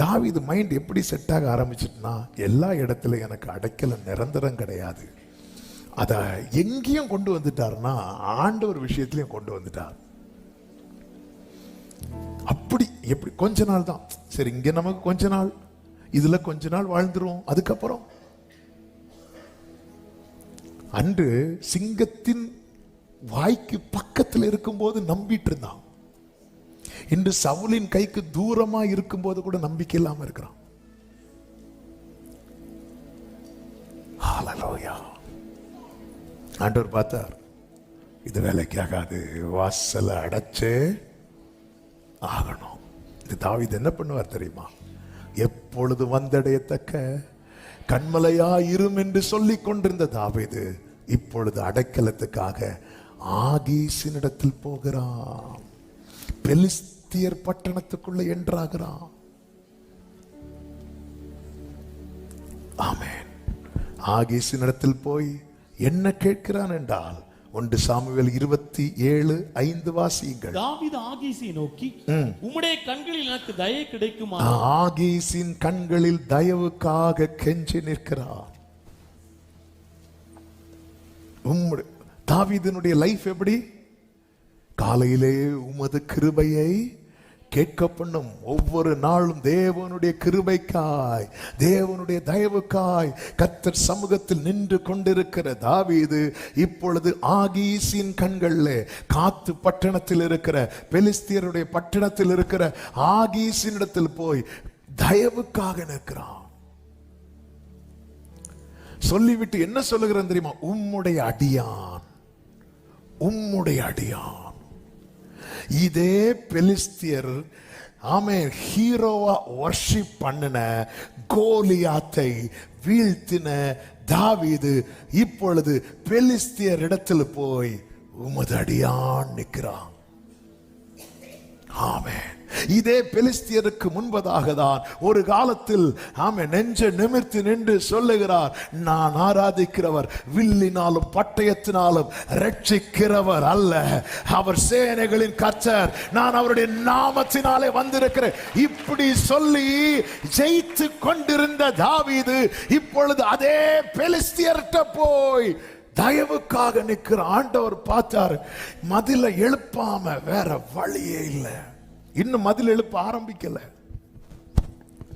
தாவிது மைண்ட் எப்படி செட் ஆக ஆரம்பிச்சிட்டுனா எல்லா இடத்துல எனக்கு அடைக்கல நிரந்தரம் கிடையாது. அதை எங்கேயும் கொண்டு வந்துட்டாருன்னா ஆண்டவர் விஷயத்திலையும் கொண்டு வந்துட்டார். அப்படி எப்படி கொஞ்ச நாள் தான். சரி இங்கே நமக்கு கொஞ்ச நாள். இதில் கொஞ்ச நாள் வாழ்ந்துருவோம். அதுக்கப்புறம்? அன்று சிங்கத்தின் வாய்க்கு பக்கத்தில் இருக்கும்போது நம்பிட்டு இருந்தான். இன்று சவுலின் கைக்கு தூரமா இருக்கும்போது கூட நம்பிக்கை இல்லாம இருக்கிறான். ஆண்டவர் பார்த்தார் இது வேலைக்கு ஆகாது வாசலை அடைச்சே ஆகணும். இது தாவீது என்ன பண்ணுவார் தெரியுமா? எப்பொழுது வந்தடையத்தக்க கண்மலையா இரும் என்று சொல்லிக் கொண்டிருந்த தாவிது இப்பொழுது அடைக்கலத்துக்காக ஆகீசினிடத்தில் போகிறான். பெலிஸ்தியர் பட்டணத்துக்குள்ள என்றாகிறான். ஆமென். ஆகீசினிடத்தில் போய் என்ன கேட்கிறான் என்றால் ஒன்று சாமுவேல் இருபத்தி ஏழு ஐந்து வாசியுங்கள். தாவீது ஆகீசை நோக்கி உம்முடைய கண்களில் எனக்கு தயை கிடைக்குமா? ஆகீசின் கண்களில் தயவுக்காக கெஞ்சி நிற்கிறார் உம்முடைய தாவீதினுடைய லைஃப் எப்படி? காலையிலே உமது கிருபையை கேட்க பண்ணும் ஒவ்வொரு நாளும் தேவனுடைய கிருபைக்காய் தேவனுடைய தயவுக்காய் கத்தர் சமூகத்தில் நின்று கொண்டிருக்கிற தாவீது இப்பொழுது ஆகீசின் கண்களில் காத்து பட்டணத்தில் இருக்கிற பெலிஸ்தியருடைய பட்டணத்தில் இருக்கிற ஆகீசினிடத்தில் போய் தயவுக்காக நிற்கிறான். சொல்லிவிட்டு என்ன சொல்லுகிறேன் தெரியுமா? உம்முடைய அடியான் உம்முடைய அடியான். இதே பெலிஸ்தியர் ஆமே ஹீரோவா வர்ஷிப் பண்ணின கோலியாத்தை வீழ்த்தின தாவீது இப்பொழுது பெலிஸ்தியர் இடத்துல போய் உமது அடியான் நிற்கிறான். ஆமேன். இதே பெலிஸ்தியருக்கு முன்பதாக தான் ஒரு காலத்தில் ஆமை நெஞ்ச நிமிர்த்தி நின்று சொல்லுகிறார் நான் ஆராதிக்கிறவர் வில்லினாலும் பட்டயத்தினாலும் ரட்சிக்கிறவர் அல்ல. அவர் சேனைகளின் கச்சர் நான் அவருடைய நாமத்தினாலே வந்திருக்கிறேன். இப்படி சொல்லி ஜெயித்து கொண்டிருந்த தாவீது இப்பொழுது அதே பெலிஸ்தியர்கிட்ட போய் தயவுக்காக நிற்கிற ஆண்டவர் பார்த்தாரு. மதில எழுப்பாம வேற வழியே இல்லை. இன்னும் மதில் எழுப்ப ஆரம்பிக்கல.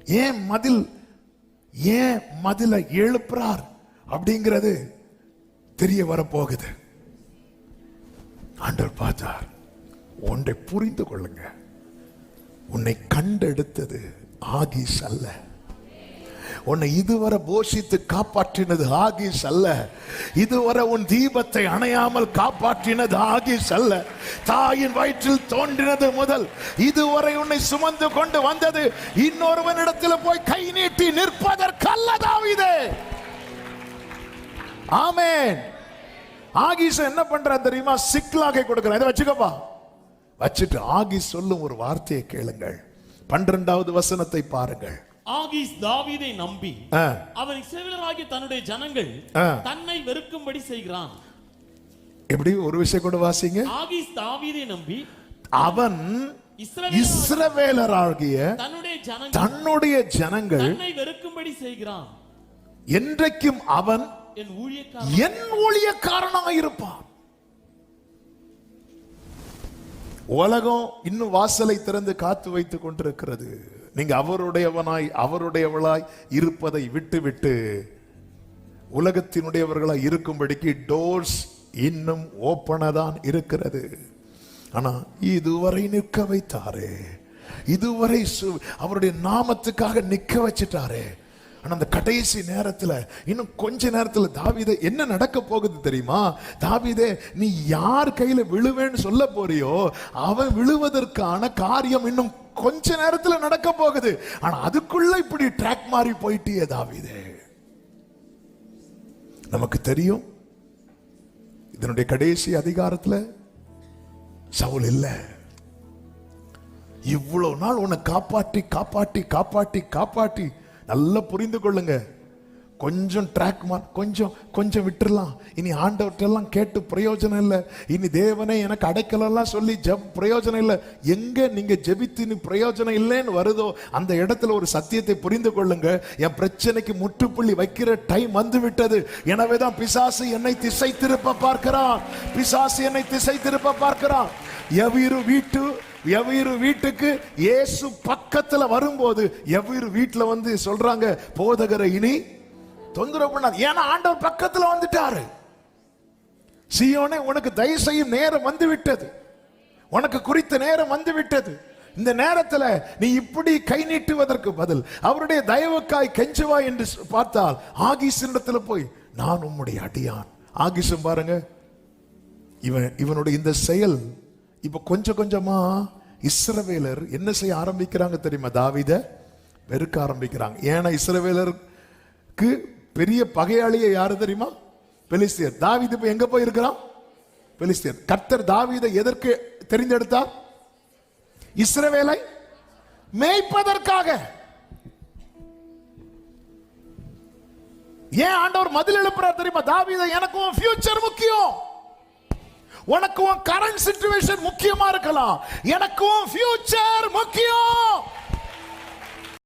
ஏன் மதில் ஏன் மதில எழுப்புறார் அப்படிங்கிறது தெரிய வரப்போகுது. ஆண்டவர் பார்த்தார் ஒன்றை புரிந்து கொள்ளுங்க. உன்னை கண்டெடுத்தது ஆகிஸ் அல்ல. உன்னை இதுவரை போஷித்து காப்பாற்றினது ஆகிஸ் அல்ல. இதுவரை உன் தீபத்தை அணையாமல் காப்பாற்றினது ஆகிஸ் அல்ல. தாயின் வயிற்றில் தோன்றினது முதல் இதுவரை உன்னை சுமந்து கொண்டு வந்தது இன்னொருவனிடத்தில் போய் கை நீட்டி நிற்பதற்கல்ல தாவீதே ஆமேன். ஆகீஸ் என்ன பண்ற தெரியுமா? சிக்லாகை கொடுக்கிறேன் இதை வச்சுக்கப்பா. வச்சுட்டு ஆகி சொல்லும் ஒரு வார்த்தையை கேளுங்கள். பன்னிரெண்டாவது வசனத்தை பாருங்கள். ஆகீஸ் தாவீதை நம்பி. அவன் இஸ்ரவேலராகிய தன்னுடைய ஜனங்கள். தன்னை வெறுக்கும்படி செய்கிறான். எப்படி ஒரு விஷயம் கூட வாசிங்க? ஆகீஸ் தாவீதை நம்பி அவன் இஸ்ரவேல் இஸ்ரவேலராகிய தன்னுடைய ஜனங்கள் தன்னுடைய ஜனங்கள் தன்னை வெறுக்கும்படி செய்கிறான். என்றைக்கும் அவன் என் ஊழியக்காரனாக இருப்பான். உலகம் இன்னும் வாசலை திறந்து காத்து வைத்துக் கொண்டிருக்கிறது. நீங்க அவருடையவனாய் அவருடையவளாய் இருப்பதை விட்டு விட்டு உலகத்தினுடையவர்களாய் இருக்கும்படிக்கு டோர்ஸ் இன்னும் ஓப்பனாக தான் இருக்கிறது. ஆனா இதுவரை நிற்க வைத்தாரே. இதுவரை சு- அவருடைய நாமத்துக்காக நிற்க வச்சிட்டாரே. ஆனா அந்த கடைசி நேரத்துல இன்னும் கொஞ்ச நேரத்துல தாவிதே என்ன நடக்க போகுது தெரியுமா? தாவிதே நீ யார் கையில விழுவேன்னு சொல்ல போறியோ அவன் விழுவதற்கான காரியம் இன்னும் கொஞ்ச நேரத்துல நடக்க போகுது. ஆனா அதுக்குள்ள இப்படி ட்ராக் மாறி போயிட்டே தாவீதே. நமக்கு தெரியும் இதனுடைய கடைசி அதிகாரத்துல சவுல் இல்ல. இவ்வளவு நாள் உன்னை காப்பாற்றி காப்பாற்றி காப்பாற்றி காப்பாற்றி நல்லா புரிந்து கொள்ளுங்க. கொஞ்சம் ட்ராக் கொஞ்சம் கொஞ்சம் விட்டுடலாம் இனி ஆண்டவற்றெல்லாம் கேட்டு பிரயோஜனம் இல்லை. இனி தேவனே எனக்கு அடைக்கலெல்லாம் சொல்லி ஜெப் பிரயோஜனம் இல்லை. எங்கே நீங்கள் ஜெபித்து இனி பிரயோஜனம் இல்லைன்னு வருதோ அந்த இடத்துல ஒரு சத்தியத்தை புரிந்து கொள்ளுங்க. என் பிரச்சனைக்கு முற்றுப்புள்ளி வைக்கிற டைம் வந்து விட்டது எனவே தான் பிசாசு என்னை திசை திருப்ப பார்க்கிறான். பிசாசு என்னை திசை திருப்ப பார்க்கிறான். எவ்விரு வீட்டு எவ்வீரு வீட்டுக்கு இயேசு பக்கத்தில் வரும்போது எவ்வீரு வீட்டில் வந்து சொல்றாங்க போதகரை இனி தொந்தரவு பண்ணாது ஏன்னா ஆண்டவர் பக்கத்தில் வந்துட்டாரு. சியோனே உனக்கு தயவு செய்யும் நேரம் வந்து விட்டது உனக்கு குறித்த நேரம் வந்து விட்டது இந்த நேரத்தில் நீ இப்படி கை நீட்டுவதற்கு பதில் அவருடைய தயவுக்காய் கெஞ்சுவா என்று பார்த்தால் ஆகீசினிடத்துல போய் நான் உம்முடைய அடியான். ஆகிசும் பாருங்க இவன் இவனுடைய இந்த செயல் இப்ப கொஞ்சம் கொஞ்சமா இஸ்ரவேலர் என்ன செய்ய ஆரம்பிக்கிறாங்க தெரியுமா தாவித? வெறுக்க ஆரம்பிக்கிறாங்க. ஏன்னா இஸ்ரவேலருக்கு பெரிய பகையாளியே யாரு தெரியுமா? பெலிஸ்தியர். தாவீது இப்போ எங்க போய் இருக்கிறான் பெலிஸ்தியர். கர்த்தர் தாவிதை எதற்கு தெரிந்தெடுத்தார்? இஸ்ரவேலை மேய்ப்பதற்காக. ஏன் ஆண்டவர் மதில் எழுப்புறார் தெரியுமா? தாவிதை எனக்கு உன் ஃபியூச்சர் முக்கியம். உனக்கு உன் கரண்ட் சிச்சுவேஷன் முக்கியமா இருக்கலாம். எனக்கும் ஃபியூச்சர் முக்கியம்.